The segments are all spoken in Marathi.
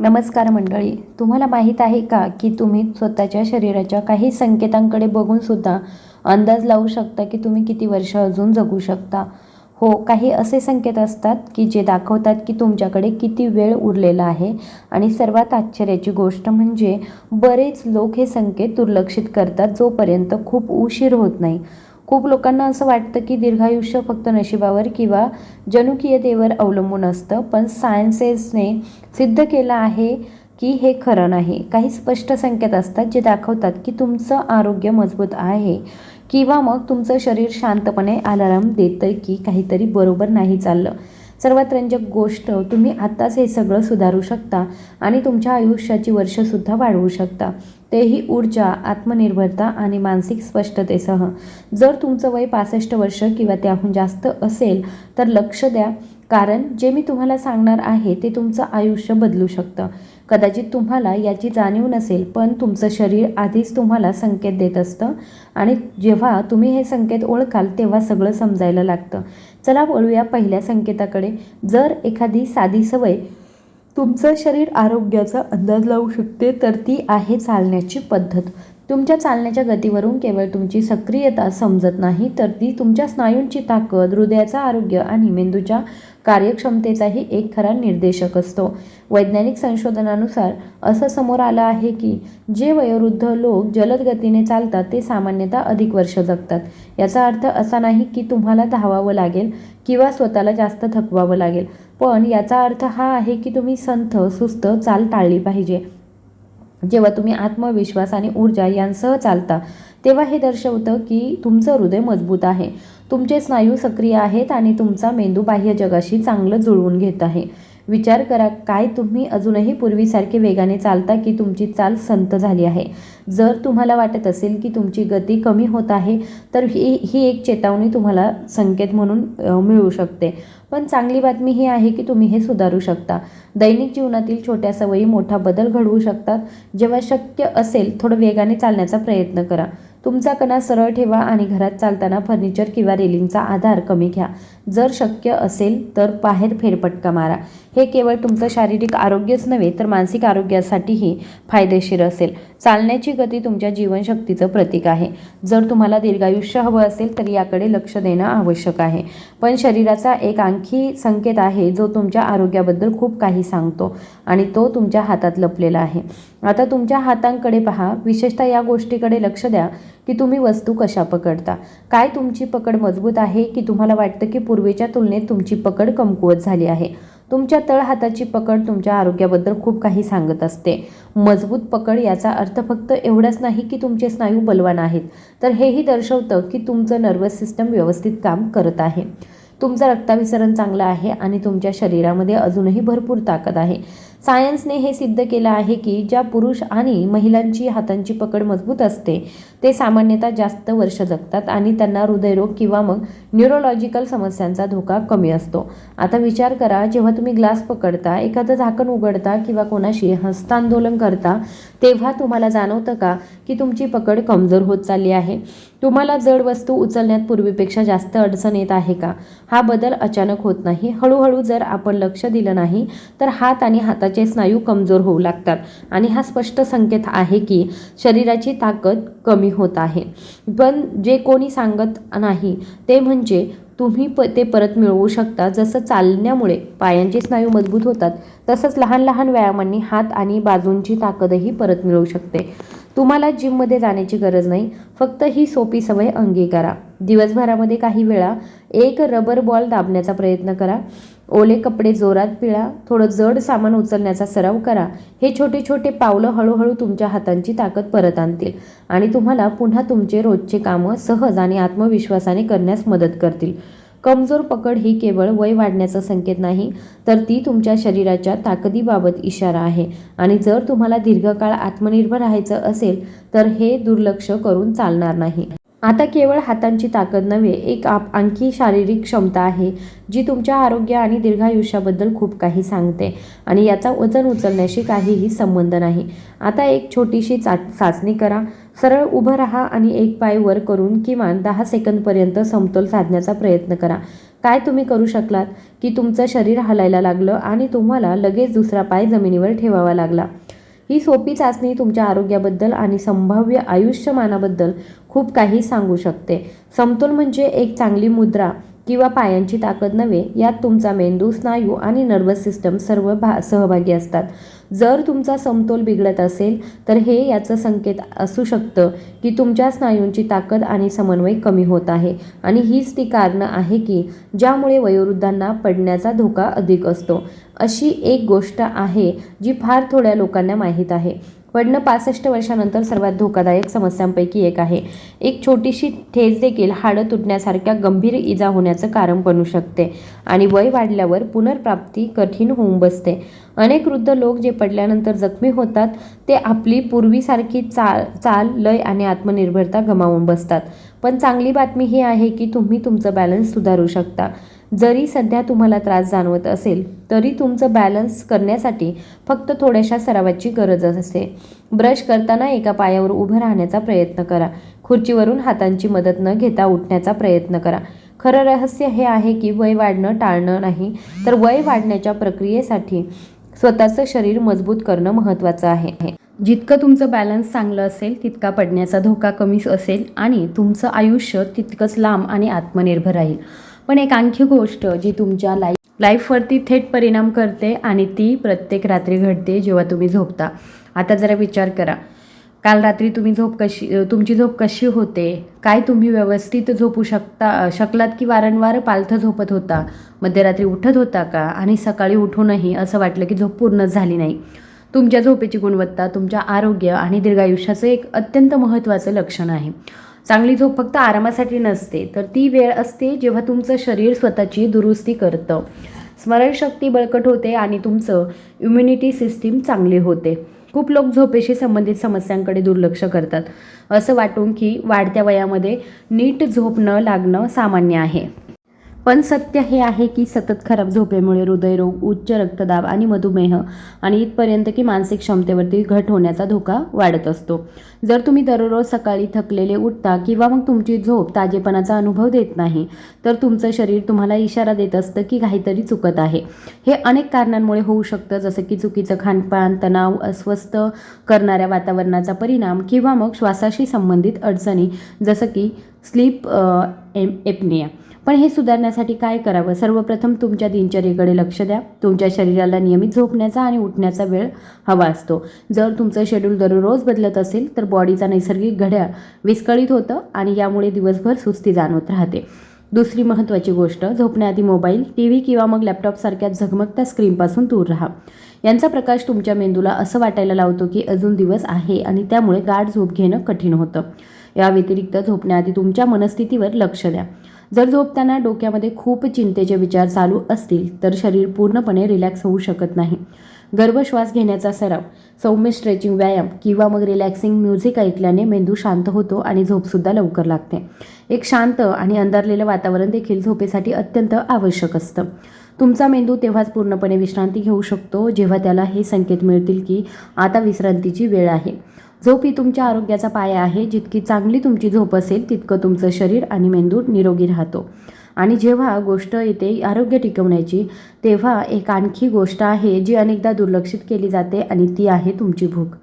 नमस्कार मंडळी. तुम्हाला माहीत आहे का की तुम्ही स्वतःच्या शरीराच्या काही संकेतांकडे बघूनसुद्धा अंदाज लावू शकता की तुम्ही किती वर्ष अजून जगू शकता? हो काही असे संकेत असतात की जे दाखवतात की तुमच्याकडे किती वेळ उरलेला आहे. आणि सर्वात आश्चर्याची गोष्ट म्हणजे बरेच लोक हे संकेत दुर्लक्षित करतात जोपर्यंत खूप उशीर होत नाही. खूप लोकांना असं वाटतं की दीर्घायुष्य फक्त नशिबावर किंवा जनुकीयतेवर अवलंबून असतं पण सायन्सेसने सिद्ध केलं आहे की हे खरं नाही. काही स्पष्ट संकेत असतात जे दाखवतात की तुमचं आरोग्य मजबूत आहे किंवा मग तुमचं शरीर शांतपणे अलाराम देतं की काहीतरी बरोबर नाही चाललं. सर्वात रंजक गोष्ट तुम्ही आत्ताच हे सगळं सुधारू शकता आणि तुमच्या आयुष्याची वर्षसुद्धा वाढवू शकता. तेही ऊर्जा आत्मनिर्भरता आणि मानसिक स्पष्टतेसह. जर तुमचं वय पासष्ट वर्ष किंवा त्याहून जास्त असेल तर लक्ष द्या. कारण जे मी तुम्हाला सांगणार आहे ते तुमचं आयुष्य बदलू शकतं. कदाचित तुम्हाला याची जाणीव नसेल पण तुमचं शरीर आधीच तुम्हाला संकेत देत असतं. आणि जेव्हा तुम्ही हे संकेत ओळखाल तेव्हा सगळं समजायला लागतं. चला वळूया पहिल्या संकेताकडे. जर एखादी साधी सवय तुमचं शरीर आरोग्याचा अंदाज लावू शकते तर ती आहे चालण्याची पद्धत. तुमच्या चालण्याच्या गतीवरून केवळ तुमची सक्रियता समजत नाही तर ती तुमच्या स्नायूंची ताकद हृदयाचं आरोग्य आणि मेंदूच्या कार्यक्षमतेचाही एक खरा निर्देशक असतो. वैज्ञानिक संशोधनानुसार असं समोर आलं आहे की जे वयोवृद्ध लोक जलद गतीने चालतात ते सामान्यतः अधिक वर्ष जगतात. याचा अर्थ असा नाही की तुम्हाला धावावं लागेल किंवा स्वतःला जास्त थकवावं लागेल. पण याचा अर्थ हा आहे की तुम्ही संथ सुस्त चाल टाळली पाहिजे. जेव्हा तुम्ही आत्मविश्वास आणि ऊर्जा यांसह चालता तेव्हा हे दर्शवतं की तुमचं हृदय मजबूत आहे. तुमचे स्नायू सक्रिय आहेत आणि तुमचा मेंदू बाह्य जगाशी चांगलं जुळवून घेत आहे. विचार करा काय तुम्ही अजूनही पूर्वीसारखे वेगाने चालता की तुमची चाल संत झाली आहे? जर तुम्हाला वाटत असेल की तुमची गती कमी होत आहे तर ही ही एक चेतावणी तुम्हाला संकेत म्हणून मिळू शकते. पण चांगली बातमी ही आहे की तुम्ही हे सुधारू शकता. दैनिक जीवनातील छोट्या सवयी मोठा बदल घडवू शकतात. जेव्हा शक्य असेल थोडं वेगाने चालण्याचा प्रयत्न करा. तुमचा कणा सरळ ठेवा आणि घरात चालताना फर्निचर किंवा रेलिंगचा आधार कमी घ्या. जर शक्य असेल तर बाहेर फेरपटका मारा. हे केवळ तुमचं शारीरिक आरोग्यच नव्हे तर मानसिक आरोग्यासाठीही फायदेशीर असेल. चालण्याची गती तुमच्या जीवनशक्तीचं प्रतीक आहे. जर तुम्हाला दीर्घायुष्य हवं असेल तर याकडे लक्ष देणं आवश्यक आहे. पण शरीराचा एक आणखी संकेत आहे जो तुमच्या आरोग्याबद्दल खूप काही सांगतो आणि तो तुमच्या हातात लपलेला आहे. आता तुमच्या हातांकडे पहा. विशेषतः या गोष्टीकडे लक्ष द्या. की तुम्ही वस्तू कशा पकडता? काय तुमची पकड मजबूत आहे की तुम्हाला वाटतं की पूर्वीच्या तुलनेत तुमची पकड कमकुवत झाली आहे? तुमच्या तळ हाताची पकड तुमच्या आरोग्याबद्दल खूप काही सांगत असते. मजबूत पकड याचा अर्थ फक्त एवढाच नाही की तुमचे स्नायू बलवान आहेत. तर हेही दर्शवतं की तुमचं नर्वस सिस्टम व्यवस्थित काम करत आहे. तुमचं रक्ताभिसरण चांगलं आहे आणि तुमच्या शरीरामध्ये अजूनही भरपूर ताकद आहे. सायन्सने हे सिद्ध केलं आहे की ज्या पुरुष आणि महिलांची हातांची पकड मजबूत असते ते सामान्यतः जास्त वर्ष जगतात आणि त्यांना हृदयरोग किंवा मग न्यूरोलॉजिकल समस्यांचा धोका कमी असतो. आता विचार करा जेव्हा तुम्ही ग्लास पकडता एखादं झाकण उघडता किंवा कोणाशी हस्तांदोलन करता तेव्हा तुम्हाला जाणवतं का की तुमची पकड कमजोर होत चालली आहे? तुम्हाला जड वस्तू उचलण्यात पूर्वीपेक्षा जास्त अडचण येत आहे का? हा बदल अचानक होत नाही. हळूहळू जर आपण लक्ष दिलं नाही तर हात आणि हाता हाताचे स्नायू कमजोर होऊ लागतात. आणि हा स्पष्ट संकेत आहे की शरीराची ताकद कमी होत आहे. पण जे कोणी सांगत नाही ते म्हणजे तुम्ही प ते परत मिळवू शकता. जसं चालण्यामुळे पायांचे स्नायू मजबूत होतात तसंच लहान लहान व्यायामांनी हात आणि बाजूंची ताकदही परत मिळवू शकते. तुम्हाला जिममध्ये जाण्याची गरज नाही. फक्त ही सोपी सवय अंगीकारा. दिवसभरामध्ये काही वेळा एक रबर बॉल दाबण्याचा प्रयत्न करा. ओले कपडे जोरात पिळा थोडं जड सामान उचलण्याचा सराव करा. हे छोटे छोटे पावलं हळूहळू तुमच्या हातांची ताकद परत आणतील आणि तुम्हाला पुन्हा तुमचे रोजचे कामं सहज आणि आत्मविश्वासाने करण्यास मदत करतील. कमजोर पकड ही केवळ वय वाढण्याचा संकेत नाही तर ती तुमच्या शरीराच्या ताकदीबाबत इशारा आहे. आणि जर तुम्हाला दीर्घकाळ आत्मनिर्भर राहायचं असेल तर हे दुर्लक्ष करून चालणार नाही. आता केवळ हातांची ताकद नव्हे एक आप आणखी शारीरिक क्षमता आहे जी तुमच्या आरोग्य आणि दीर्घायुष्याबद्दल खूप काही सांगते आणि याचा वजन उचलण्याशी काहीही संबंध नाही. आता एक छोटीशी चा चाचणी करा. सरळ उभं राहा आणि एक पाय वर करून किमान दहा सेकंदपर्यंत समतोल साधण्याचा प्रयत्न करा. काय तुम्ही करू शकलात? की तुमचं शरीर हलायला लागलं आणि तुम्हाला लगेच दुसरा पाय जमिनीवर ठेवावा लागला. ही सोपी चाचणी तुमच्या आरोग्याबद्दल आणि संभाव्य आयुष्यमानाबद्दल खूप काही सांगू शकते. समतोल म्हणजे एक चांगली मुद्रा किंवा पायांची ताकद नव्हे यात तुमचा मेंदू स्नायू आणि नर्वस सिस्टम सर्व भा सहभागी असतात. जर तुमचा समतोल बिघडत असेल तर हे याचं संकेत असू शकतं की तुमच्या स्नायूंची ताकद आणि समन्वय कमी होत आहे. आणि हीच ती कारणं आहे की ज्यामुळे वयोवृद्धांना पडण्याचा धोका अधिक असतो. अशी एक गोष्ट आहे जी फार थोड्या लोकांना माहीत आहे. पडणं पासष्ट वर्षानंतर सर्वात धोकादायक समस्यांपैकी एक आहे. एक छोटीशी ठेच देखील हाडं तुटण्यासारख्या गंभीर इजा होण्याचं कारण बनू शकते आणि वय वाढल्यावर पुनर्प्राप्ती कठीण होऊन बसते. अनेक वृद्ध लोक जे पडल्यानंतर जखमी होतात ते आपली पूर्वीसारखी चाल चाल लय आणि आत्मनिर्भरता गमावून बसतात. पण चांगली बातमी ही आहे की तुम्ही तुमचं बॅलन्स सुधारू शकता. जरी सध्या तुम्हाला त्रास जाणवत असेल तरी तुमचं बॅलन्स करण्यासाठी फक्त थोड्याशा सरावाची गरज असते. ब्रश करताना एका पायावर उभं राहण्याचा प्रयत्न करा. खुर्चीवरून हातांची मदत न घेता उठण्याचा प्रयत्न करा. खरं रहस्य हे आहे की वय वाढणं टाळणं नाही तर वय वाढण्याच्या प्रक्रियेसाठी स्वतःचं शरीर मजबूत करणं महत्त्वाचं आहे. जितकं तुमचं बॅलन्स चांगलं असेल तितका पडण्याचा धोका कमी असेल आणि तुमचं आयुष्य तितकंच लांब आणि आत्मनिर्भर राहील. पण एक आणखी गोष्ट जी तुमच्या लाईफ लाईफवरती थेट परिणाम करते आणि ती प्रत्येक रात्री घडते जेव्हा तुम्ही झोपता. आता जरा विचार करा. काल रात्री तुम्ही झोप कशी तुमची झोप कशी होते? काय तुम्ही व्यवस्थित झोपू शकता शकलात की वारंवार पालथं झोपत होता? मध्यरात्री उठत होता का? आणि सकाळी उठूनही असं वाटलं की झोप पूर्ण झाली नाही. तुमच्या झोपेची गुणवत्ता तुमच्या आरोग्य आणि दीर्घायुष्याचं एक अत्यंत महत्त्वाचं लक्षण आहे. चांगली झोप फक्त आरामासाठी नसते तर ती वेळ असते जेव्हा तुमचं शरीर स्वतःची दुरुस्ती करतं. स्मरणशक्ती बळकट होते आणि तुमचं इम्युनिटी सिस्टीम चांगली होते. खूप लोक झोपेशी संबंधित समस्यांकडे दुर्लक्ष करतात. असं वाटून की वाढत्या वयामध्ये नीट झोप न लागणं सामान्य आहे. पण सत्य हे आहे की सतत खराब झोपेमुळे हृदयरोग उच्च रक्तदाब आणि मधुमेह आणि इथपर्यंत की मानसिक क्षमतेवरती घट होण्याचा धोका वाढत असतो. जर तुम्ही दररोज सकाळी थकलेले उठता किंवा मग तुमची झोप ताजेपणाचा अनुभव देत नाही तर तुमचं शरीर तुम्हाला इशारा देत असतं की काहीतरी चुकत आहे. हे अनेक कारणांमुळे होऊ शकतं जसं की चुकीचं खानपान तणाव अस्वस्थ करणाऱ्या वातावरणाचा परिणाम किंवा मग श्वासाशी संबंधित अडचणी जसं की स्लीप एम एपनिया. पण हे सुधारण्यासाठी काय करावं? सर्वप्रथम तुमच्या दिनचर्येकडे लक्ष द्या. तुमच्या शरीराला नियमित झोपण्याचा आणि उठण्याचा वेळ हवा असतो. जर तुमचं शेड्यूल दररोज बदलत असेल तर बॉडीचा नैसर्गिक घड्याळ विस्कळीत होतं आणि यामुळे दिवसभर सुस्ती जाणवत राहते. दुसरी महत्त्वाची गोष्ट झोपण्याआधी मोबाईल टी व्ही किंवा मग लॅपटॉपसारख्या झगमगत्या स्क्रीनपासून दूर राहा. यांचा प्रकाश तुमच्या मेंदूला असं वाटायला लावतो की अजून दिवस आहे आणि त्यामुळे गाढ झोप घेणं कठीण होतं. या व्यतिरिक्त झोपण्याआधी तुमच्या मनस्थितीवर लक्ष द्या. जर झोपताना डोक्यामध्ये खूप चिंतेचे विचार चालू असतील तर शरीर पूर्णपणे रिलॅक्स होऊ शकत नाही. गर्भश्वास घेण्याचा सराव सौम्य स्ट्रेचिंग व्यायाम किंवा मग रिलॅक्सिंग म्युझिक ऐकल्याने मेंदू शांत होतो आणि झोपसुद्धा लवकर लागते. एक शांत आणि अंधारलेलं वातावरण देखील झोपेसाठी अत्यंत आवश्यक असतं. तुमचा मेंदू तेव्हाच पूर्णपणे विश्रांती घेऊ शकतो जेव्हा त्याला हे संकेत मिळतील की आता विश्रांतीची वेळ आहे. झोप ही तुमच्या आरोग्याचा पाया आहे. जितकी चांगली तुमची झोप असेल तितकं तुमचं शरीर आणि मेंदू निरोगी राहतो. आणि जेव्हा गोष्ट येते आरोग्य टिकवण्याची तेव्हा एक आणखी गोष्ट आहे जी अनेकदा दुर्लक्षित केली जाते आणि ती आहे तुमची भूक.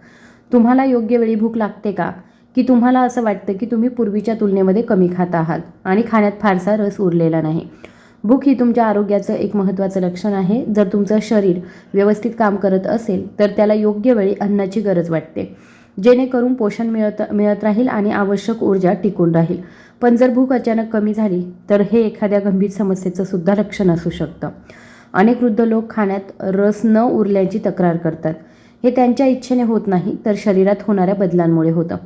तुम्हाला योग्य वेळी भूक लागते का? की तुम्हाला असं वाटतं की तुम्ही पूर्वीच्या तुलनेमध्ये कमी खात आहात आणि खाण्यात फारसा रस उरलेला नाही? भूक ही तुमच्या आरोग्याचं एक महत्त्वाचं लक्षण आहे. जर तुमचं शरीर व्यवस्थित काम करत असेल तर त्याला योग्य वेळी अन्नाची गरज वाटते. जेणेकरून पोषण मिळत मिळत राहील आणि आवश्यक ऊर्जा टिकून राहील. पण जर भूक अचानक कमी झाली तर हे एखाद्या गंभीर समस्येचं सुद्धा लक्षण असू शकतं. अनेक वृद्ध लोक खाण्यात रस न उरल्याची तक्रार करतात. हे त्यांच्या इच्छेने होत नाही तर शरीरात होणाऱ्या बदलांमुळे होतं.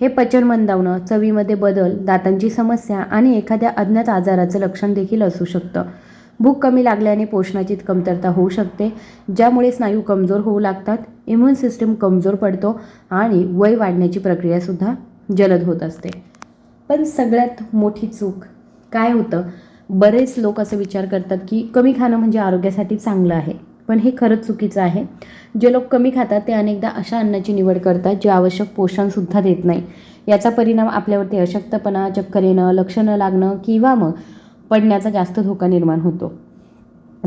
हे पचन मंदावणं चवीमध्ये बदल दातांची समस्या आणि एखाद्या अज्ञात आजाराचं लक्षण देखील असू शकतं. भूक कमी लागल्याने पोषणाची कमतरता होऊ शकते ज्यामुळे स्नायू कमजोर होऊ लागतात. इम्युन सिस्टम कमजोर पडतो आणि वय वाढण्याची प्रक्रियासुद्धा जलद होत असते. पण सगळ्यात मोठी चूक काय होतं? बरेच लोक असं विचार करतात की कमी खाणं म्हणजे आरोग्यासाठी चांगलं आहे. पण हे खरंच चुकीचं आहे. जे लोक कमी खातात ते अनेकदा अशा अन्नाची निवड करतात जे आवश्यक पोषणसुद्धा देत नाही. याचा परिणाम आपल्यावरती अशक्तपणा चक्कर येणं लक्ष न लागणं किंवा मग पडण्याचा जास्त धोका निर्माण होतो.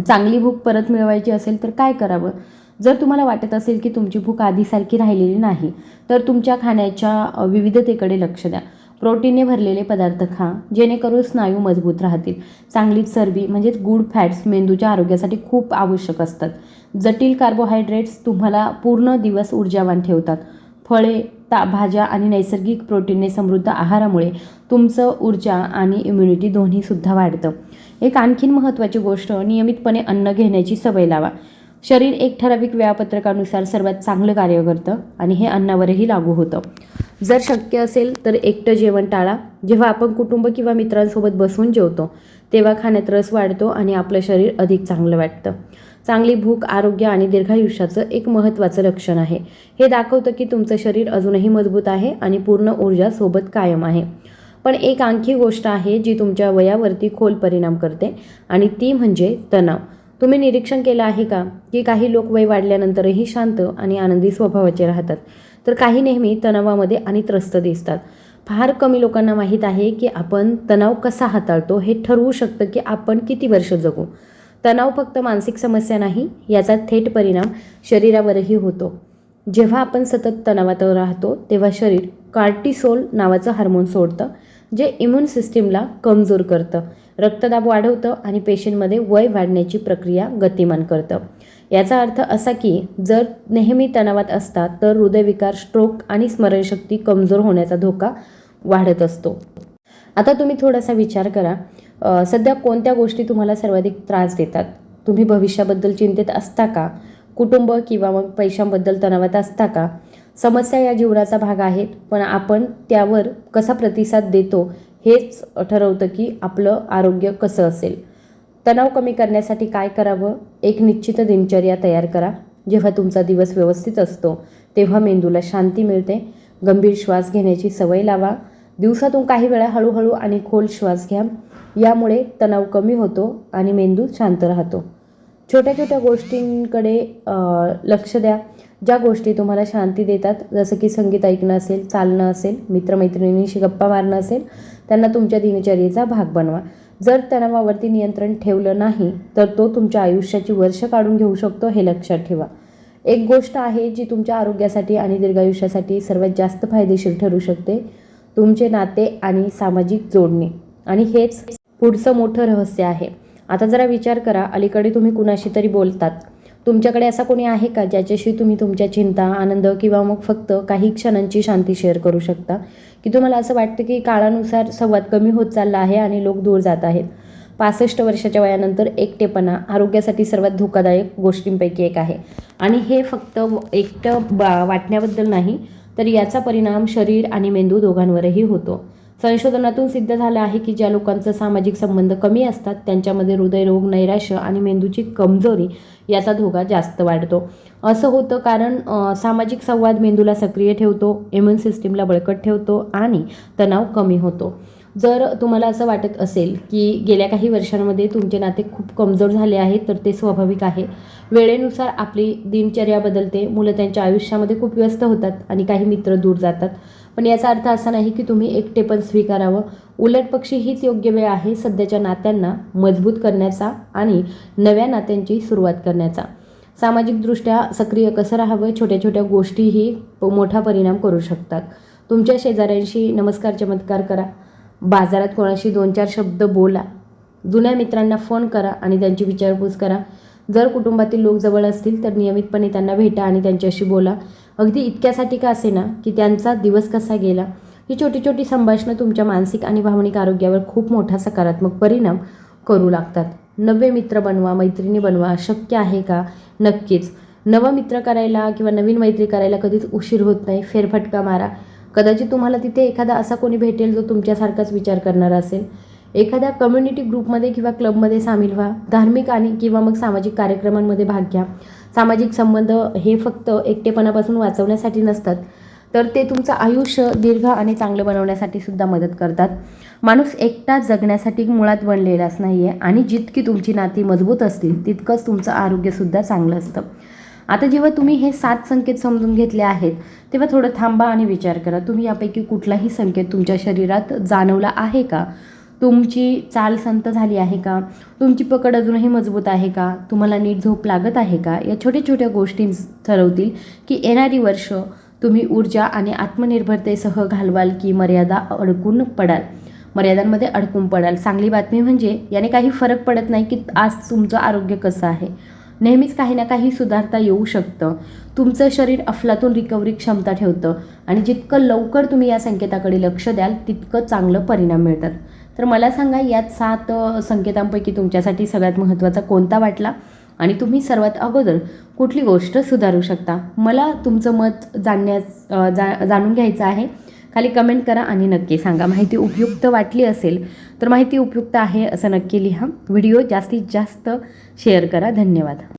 चांगली भूक परत मिळवायची असेल तर काय करावं? जर तुम्हाला वाटत असेल की तुमची भूक आधीसारखी राहिलेली नाही तर तुमच्या खाण्याच्या विविधतेकडे लक्ष द्या. प्रोटीनने भरलेले पदार्थ खा जेणेकरून स्नायू मजबूत राहतील. चांगली चरबी म्हणजेच गुड फॅट्स मेंदूच्या आरोग्यासाठी खूप आवश्यक असतात. जटिल कार्बोहायड्रेट्स तुम्हाला पूर्ण दिवस ऊर्जावान ठेवतात. फळे ता भाज्या आणि नैसर्गिक प्रोटीनने समृद्ध आहारामुळे तुमचं ऊर्जा आणि इम्युनिटी दोन्हीसुद्धा वाढतं. एक आणखीन महत्त्वाची गोष्ट नियमितपणे अन्न घेण्याची सवय लावा. शरीर एक ठराविक वेळापत्रकानुसार सर्वात चांगलं कार्य करतं आणि हे अन्नावरही लागू होतं. जर शक्य असेल तर एकटं जेवण टाळा. जेव्हा आपण कुटुंब किंवा मित्रांसोबत बसून जेवतो तेव्हा खाण्यात रस वाढतो आणि आपलं शरीर अधिक चांगलं वाटतं. चांगली भूक आरोग्य आणि दीर्घायुष्याचं एक महत्त्वाचं लक्षण आहे. हे दाखवतं की तुमचं शरीर अजूनही मजबूत आहे आणि पूर्ण ऊर्जा सोबत कायम आहे. पण एक आणखी गोष्ट आहे जी तुमच्या वयावरती खोल परिणाम करते आणि ती म्हणजे तणाव. तुम्ही निरीक्षण केलं आहे का? की काही लोक वय वाढल्यानंतरही शांत आणि आनंदी स्वभावाचे राहतात. तर काही नेहमी तणावामध्ये आणि त्रस्त दिसतात. फार कमी लोकांना माहीत आहे की आपण तणाव कसा हाताळतो हे ठरवू शकतं की आपण किती वर्ष जगू. तणाव फक्त मानसिक समस्या नाही याचा थेट परिणाम शरीरावरही होतो. जेव्हा आपण सतत तणावात राहतो तेव्हा शरीर कार्टिसोल नावाचं हार्मोन सोडतं जे इम्युन सिस्टीमला कमजोर करतं. रक्तदाब वाढवतं आणि पेशींमध्ये वय वाढण्याची प्रक्रिया गतिमान करतं. याचा अर्थ असा की जर नेहमी तणावात असतात तर हृदयविकार स्ट्रोक आणि स्मरणशक्ती कमजोर होण्याचा धोका वाढत असतो. आता तुम्ही थोडासा विचार करा. सध्या कोणत्या गोष्टी तुम्हाला सर्वाधिक त्रास देतात? तुम्ही भविष्याबद्दल चिंतेत असता का? कुटुंब किंवा मग पैशांबद्दल तणावात असता का? समस्या या जीवनाचा भाग आहेत पण आपण त्यावर कसा प्रतिसाद देतो हेच ठरवतं की आपलं आरोग्य कसं असेल. तणाव कमी करण्यासाठी काय करावं? एक निश्चित दिनचर्या तयार करा. जेव्हा तुमचा दिवस व्यवस्थित असतो तेव्हा मेंदूला शांती मिळते. गंभीर श्वास घेण्याची सवय लावा. दिवसातून काही वेळा हळूहळू आणि खोल श्वास घ्या. यामुळे तणाव कमी होतो आणि मेंदू शांत राहतो. छोट्या छोट्या गोष्टींकडे लक्ष द्या. ज्या गोष्टी तुम्हाला शांती देतात जसं की संगीत ऐकणं असेल चालणं असेल मित्रमैत्रिणींशी गप्पा मारणं असेल त्यांना तुमच्या दिनचर्येचा भाग बनवा. जर तणावावरती नियंत्रण ठेवलं नाही तर तो तुमच्या आयुष्याची वर्ष काढून घेऊ शकतो हे लक्षात ठेवा. एक गोष्ट आहे जी तुमच्या आरोग्यासाठी आणि दीर्घायुष्यासाठी सर्वात जास्त फायदेशीर ठरू शकते तुमचे नाते आणि सामाजिक जोडणे. आणि हेच पुढचं मोठं रहस्य आहे. आता जरा विचार करा अलीकडे तुम्ही कुणाशी तरी बोलतात. तुमच्याकडे असा कोणी आहे का ज्याच्याशी तुम्ही तुमच्या चिंता आनंद किंवा मग फक्त काही क्षणांची शांती शेअर करू शकता? की तुम्हाला असं वाटतं की काळानुसार संवाद कमी होत चालला आहे आणि लोक दूर जात आहेत? पासष्ट वर्षाच्या वयानंतर एकटेपणा आरोग्यासाठी सर्वात धोकादायक गोष्टींपैकी एक आहे. आणि हे फक्त एकटं बा वाटण्याबद्दल नाही तर याचा परिणाम शरीर आणि मेंदू दोघांवरही होतो. संशोधनातून सिद्ध झालं आहे की ज्या लोकांचा सामाजिक संबंध कमी असतात त्यांच्यामध्ये हृदयरोग नैराश्य आणि मेंदूची कमजोरी याचा धोका जास्त वाढतो. असं होतं कारण सामाजिक संवाद मेंदूला सक्रिय ठेवतो इम्युन सिस्टीमला बळकट ठेवतो आणि तणाव कमी होतो. जर तुम्हाला असं वाटत असेल की गेल्या काही वर्षांमध्ये तुमचे नाते खूप कमजोर झाले आहेत तर ते स्वाभाविक आहे. वेळेनुसार आपली दिनचर्या बदलते मुलं त्यांच्या आयुष्यामध्ये खूप व्यस्त होतात आणि काही मित्र दूर जातात. पण याचा अर्थ असा नाही की तुम्ही एकटे पण स्वीकारावं. उलट पक्षी हीच योग्य वेळ आहे सध्याच्या नात्यांना मजबूत करण्याचा आणि नव्या नात्यांची सुरुवात करण्याचा. सामाजिकदृष्ट्या सक्रिय कसं राहावं? छोट्या छोट्या गोष्टीही मोठा परिणाम करू शकतात. तुमच्या शेजाऱ्यांशी नमस्कार चमत्कार करा. बाजारात कोणाशी दोन चार शब्द बोला. जुन्या मित्रांना फोन करा आणि त्यांची विचारपूस करा. जर कुटुंबातील लोक जवळ असतील तर नियमितपणे त्यांना भेटा आणि त्यांच्याशी बोला. अगदी इतक्यासाठी का असे ना की त्यांचा दिवस कसा गेला? ही छोटी छोटी संभाषणं तुमच्या मानसिक आणि भावनिक आरोग्यावर खूप मोठा सकारात्मक परिणाम करू लागतात. नवे मित्र बनवा मैत्रिणी बनवा शक्य आहे का? नक्कीच. नवं मित्र करायला किंवा नवीन मैत्री करायला कधीच उशीर होत नाही. फेरफटका मारा. कदाचित तुम्हाला तिथे एखादा असा कोणी भेटेल जो तुमच्यासारखाच विचार करणारा असेल. एखाद्या कम्युनिटी ग्रुपमध्ये किंवा क्लबमध्ये सामील व्हा. धार्मिक आणि किंवा मग सामाजिक कार्यक्रमांमध्ये भाग घ्या. सामाजिक संबंध हे फक्त एकटेपणापासून वाचवण्यासाठी नसतात तर ते तुमचं आयुष्य दीर्घ आणि चांगलं बनवण्यासाठी सुद्धा मदत करतात. माणूस एकटा जगण्यासाठी मुळात बनलेलाच नाही आहे आणि जितकी तुमची नाती मजबूत असतील तितकंच तुमचं आरोग्यसुद्धा चांगलं असतं. आता जेव्हा तुम्ही हे सात संकेत समजून घेतले आहेत तेव्हा थोडं थांबा आणि विचार करा. तुम्ही यापैकी कुठलाही संकेत तुमच्या शरीरात जाणवला आहे का? तुमची चाल संत झाली आहे का? तुमची पकड अजूनही मजबूत आहे का? तुम्हाला नीट झोप लागत आहे का? या छोट्या छोट्या गोष्टी ठरवतील की येणारी वर्ष तुम्ही ऊर्जा आणि आत्मनिर्भरतेसह घालवाल की मर्यादा अडकून पडाल? मर्यादांमध्ये अडकून पडाल. चांगली बातमी म्हणजे याने काही फरक पडत नाही की आज तुमचं आरोग्य कसं आहे. नेहमीच काही ना काही सुधारता येऊ शकतं. तुमचं शरीर अफलातून रिकव्हरी क्षमता ठेवतं. आणि जितकं लवकर तुम्ही या संकेताकडे लक्ष द्याल तितकं चांगलं परिणाम मिळतात. तर मला सांगा यात सात संकेतांपैकी तुमच्यासाठी सगळ्यात महत्त्वाचा कोणता वाटला? आणि तुम्ही सर्वात अगोदर कुठली गोष्ट सुधारू शकता? मला तुमचं मत जाणण्यास जा जाणून घ्यायचं आहे. खाली कमेंट करा आणि नक्की सांगा. माहिती उपयुक्त वाटली असेल तर माहिती उपयुक्त आहे असं नक्की लिहा. व्हिडिओ जास्तीत जास्त शेअर करा. धन्यवाद.